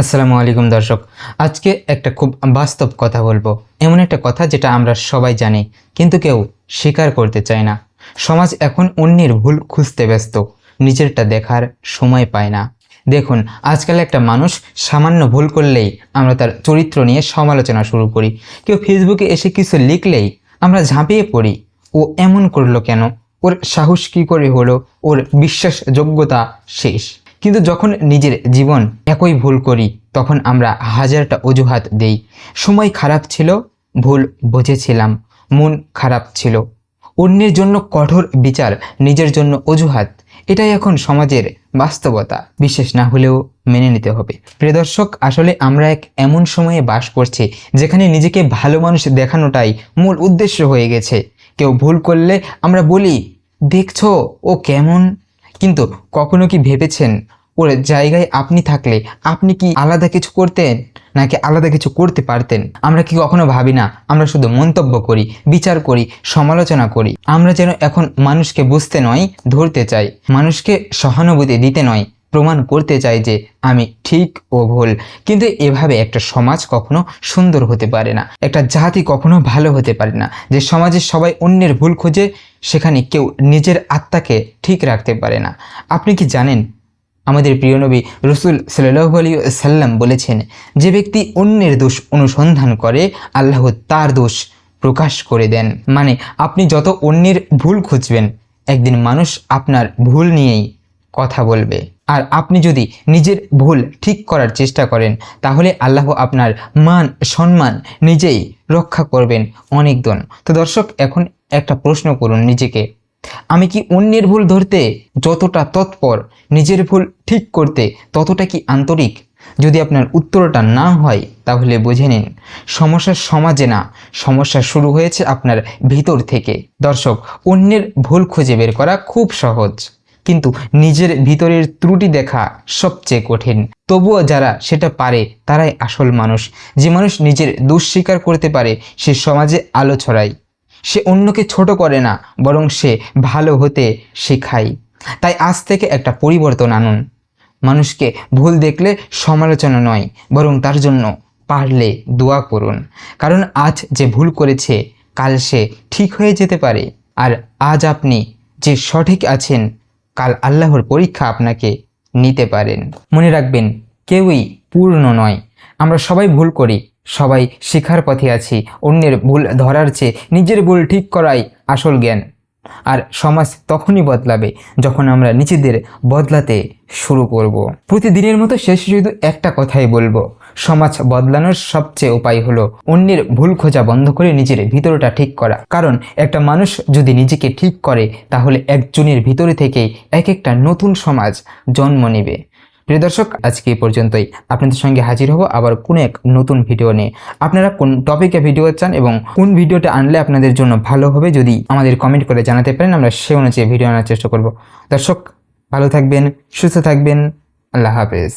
আসসালামু আলাইকুম দর্শক। আজকে একটা খুব বাস্তব কথা বলব। এমন একটা কথা যেটা আমরা সবাই জানি, কিন্তু কেউ স্বীকার করতে চায় না। সমাজ এখন অন্যের ভুল খুঁজতে ব্যস্ত, নিজেরটা দেখার সময় পায় না। দেখুন, আজকাল একটা মানুষ সামান্য ভুল করলেই আমরা তার চরিত্র নিয়ে সমালোচনা শুরু করি। কেউ ফেসবুকে এসে কিছু লিখলেই আমরা ঝাঁপিয়ে পড়ি, ও এমন করল কেন? ওর সাহস কী করে হলো? ওর বিশ্বাসযোগ্যতা শেষ। কিন্তু যখন নিজের জীবন একই ভুল করি, তখন আমরা হাজারটা অজুহাত দেই। সময় খারাপ ছিল, ভুল বুঝেছিলাম। মন খারাপ ছিল। অন্যের জন্য কঠোর বিচার, নিজের জন্য অজুহাত, এটাই এখন সমাজের বাস্তবতা। বিশেষ না হলেও মেনে নিতে হবে। প্রিয় দর্শক, আসলে আমরা এক এমন সময়ে বাস করছি, যেখানে নিজেকে ভালো মানুষ দেখানোটাই মূল উদ্দেশ্য হয়ে গেছে। কেউ ভুল করলে আমরা বলি, দেখছ, ও কেমন? কিন্তু কখনো কি ভেবেছেন, ওর জায়গায় আপনি থাকলে আপনি কি আলাদা কিছু করতেন, নাকি আলাদা কিছু করতে পারতেন? আমরা কি কখনো ভাবি না, আমরা শুধু মন্তব্য করি, বিচার করি, সমালোচনা করি। আমরা যেন এখন মানুষকে বুঝতে নয়, ধরতে চাই। মানুষকে সহানুভূতি দিতে নয়। প্রমাণ করতে চাই যে আমি ঠিক ও ভুল। কিন্তু এভাবে একটা সমাজ কখনো সুন্দর হতে পারে না। একটা জাতি কখনো ভালো হতে পারে না। যে সমাজে সবাই অন্যের ভুল খুঁজে, সেখানে কেউ নিজের আত্মাকে ঠিক রাখতে পারে না। আপনি কি জানেন? আমাদের প্রিয় নবী রসুল সাল্লাহ আলী সাল্লাম বলেছেন, যে ব্যক্তি অন্যের দোষ অনুসন্ধান করে, আল্লাহ তার দোষ প্রকাশ করে দেন। মানে আপনি যত অন্যের ভুল খুঁজবেন, একদিন মানুষ আপনার ভুল নিয়েই কথা বলবে। আর আপনি যদি নিজের ভুল ঠিক করার চেষ্টা করেন, তাহলে আল্লাহ আপনার মান, সম্মান নিজেই রক্ষা করবেন অনেক দিন তো দর্শক, এখন একটা প্রশ্ন করুন নিজেকে। আমি কি অন্যের ভুল ধরতে যতটা তৎপর, নিজের ভুল ঠিক করতে ততটা কি আন্তরিক? যদি আপনার উত্তরটা না হয়, তাহলে বুঝে নিন, সমস্যা সমাজে না, সমস্যা শুরু হয়েছে আপনার ভিতর থেকে। দর্শক, অন্যের ভুল খুঁজে বের করা খুব সহজ। কিন্তু নিজের ভিতরের ত্রুটি দেখা সবচেয়ে কঠিন। তবুও যারা সেটা পারে, তারাই আসল মানুষ। যে মানুষ নিজের দোষ স্বীকার করতে পারে, সে সমাজে আলো ছড়ায়। সে অন্যকে ছোট করে না, বরং সে ভালো হতে শেখায়। তাই আজ থেকে একটা পরিবর্তন আনুন। মানুষকে ভুল দেখলে সমালোচনা নয়, বরং তার জন্য পারলে দোয়া করুন। কারণ আজ যে ভুল করেছে, কাল সে ঠিক হয়ে যেতে পারে। আর আজ আপনি যে সঠিক আছেন কাল আল্লাহর পরীক্ষা আপনাকে নিতে পারেন। মনে রাখবেন, কেউই পূর্ণ নয়। আমরা সবাই ভুল করি, সবাই শেখার পথে আছি, অন্যের ভুল ধরার চেয়ে নিজের ভুল ঠিক করাই আসল জ্ঞান। আর সমাজ তখনই বদলাবে যখন আমরা নিজেদের বদলাতে শুরু করব। প্রতিদিনের মতো শেষে শুধু একটা কথাই বলব সমাজ বদলানোর সবচেয়ে উপায় হলো অন্যের ভুল খোঁজা বন্ধ করে নিজের ভিতরটা ঠিক করা। কারণ একটা মানুষ যদি নিজেকে ঠিক করে, তাহলে একজনের ভিতরে থেকেই এক একটা নতুন সমাজ জন্ম নেবে। প্রিয় দর্শক, আজকে এই পর্যন্তই। আপনাদের সঙ্গে হাজির হব আবার কোনো এক নতুন ভিডিও নিয়ে। আপনারা কোন টপিকে ভিডিও চান এবং কোন ভিডিওটা আনলে আপনাদের জন্য ভালো হবে যদি আমাদের কমেন্ট করে জানাতে পারেন, আমরা সে অনুযায়ী ভিডিও আনার চেষ্টা করব। দর্শক, ভালো থাকবেন, সুস্থ থাকবেন। আল্লাহ হাফেজ।